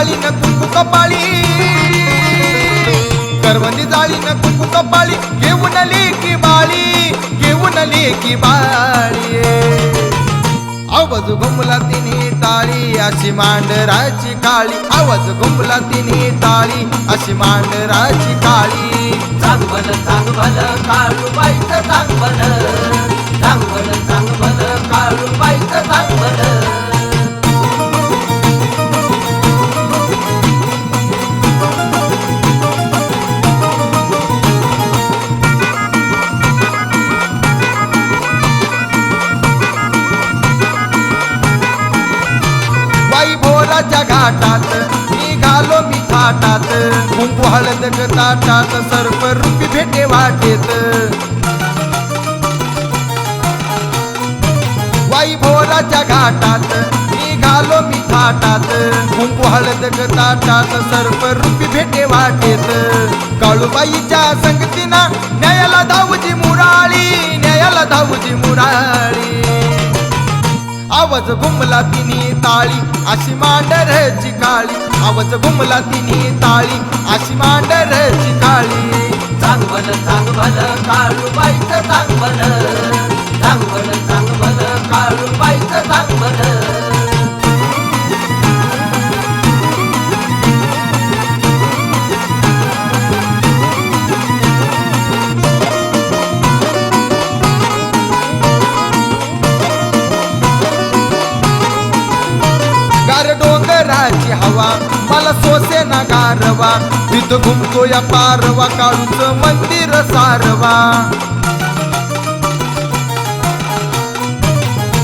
जाळी न कुंकू कपाळी. करवंदी जाळी न कुंकू कपाळी. घेऊन लेकी बाळी घेऊन लेकी बाळी. आवाज घुमला तिने टाळी अशी मांडराची काळी. आवाज घुमला तिने टाळी अशी मांडराची काळी. चांगलं चांगलं काळू बाईचं चांगलं चांगलं बाई भोराच्या घाटात निघालो मी थाटात. कुंकू हळद ताटात सर्व रूपी भेटे वाटेत. वाई भोराच्या घाटात निघालो मी थाटात. कुंकू हळद ताटात सर्व रूपी भेटे वाटेत. काळूबाईच्या संगतीना न्यायाला धावजी मुराळी न्यायाला धावजी मुराळी. आवाज घुमला तिने ताळी अशी मांडरची काळी. आवाज घुमला तिने ताळी अशी मांडरची काळी. चांगवल चांगवल काळू बाईचं चांगवल. चांगवल चांगवल काळू बाईचं चांगलं गारवा. मला सोसे ना गारवा. तिथं घुमतो या पारवा काळूच मंदिर सारवा.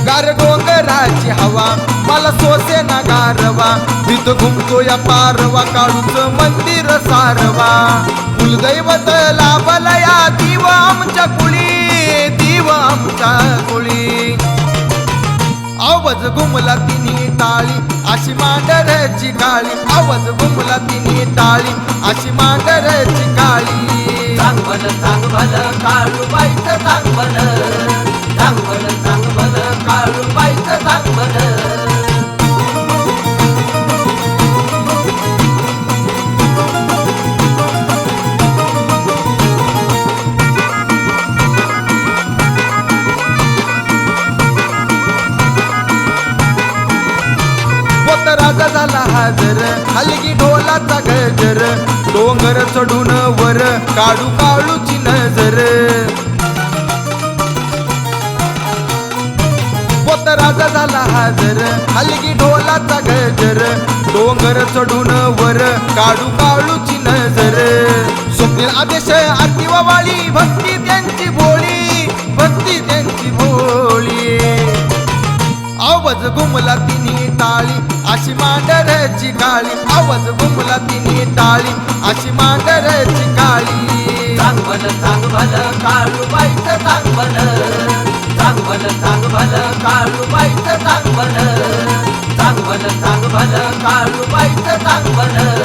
गार डोंगराची हवा. मला सोसे ना गारवा. तिथं घुमतो या पारवा काळूच मंदिर सारवा. कुलदैवत लाभला या दिव आमच्या कुळी दिव आमच्या कुळी. आवाज घुमला तिने टाळी. अशी मांडरची काळी आवाज घुमला तिने टाळी. अशी मांडरची काळी चांगल चांगल काळू बाईचं चांगल. चांगल चांगल काळू पोत झाला हाजर हलगी ढोलाचा गजर डोंगर चढून वर काढू काळूची नजर. राजा झाला हाजर हलगी ढोलाचा गजर डोंगर चढून वर काढू काळूची नजर. स्वप्नील आदेश आरती वाळी भक्ती त्यांची बोल. आवाज घुमला तिने टाळी. अशी मांडरची काळी आवाज घुमला तिने टाळी. अशी मांडरची काळी चांगवल चांगवल काळू बाईच चांगवल चांगवल चांगवल काळू बाईच चांगवल चांगवल चांगवल काळू बाईच चांगवल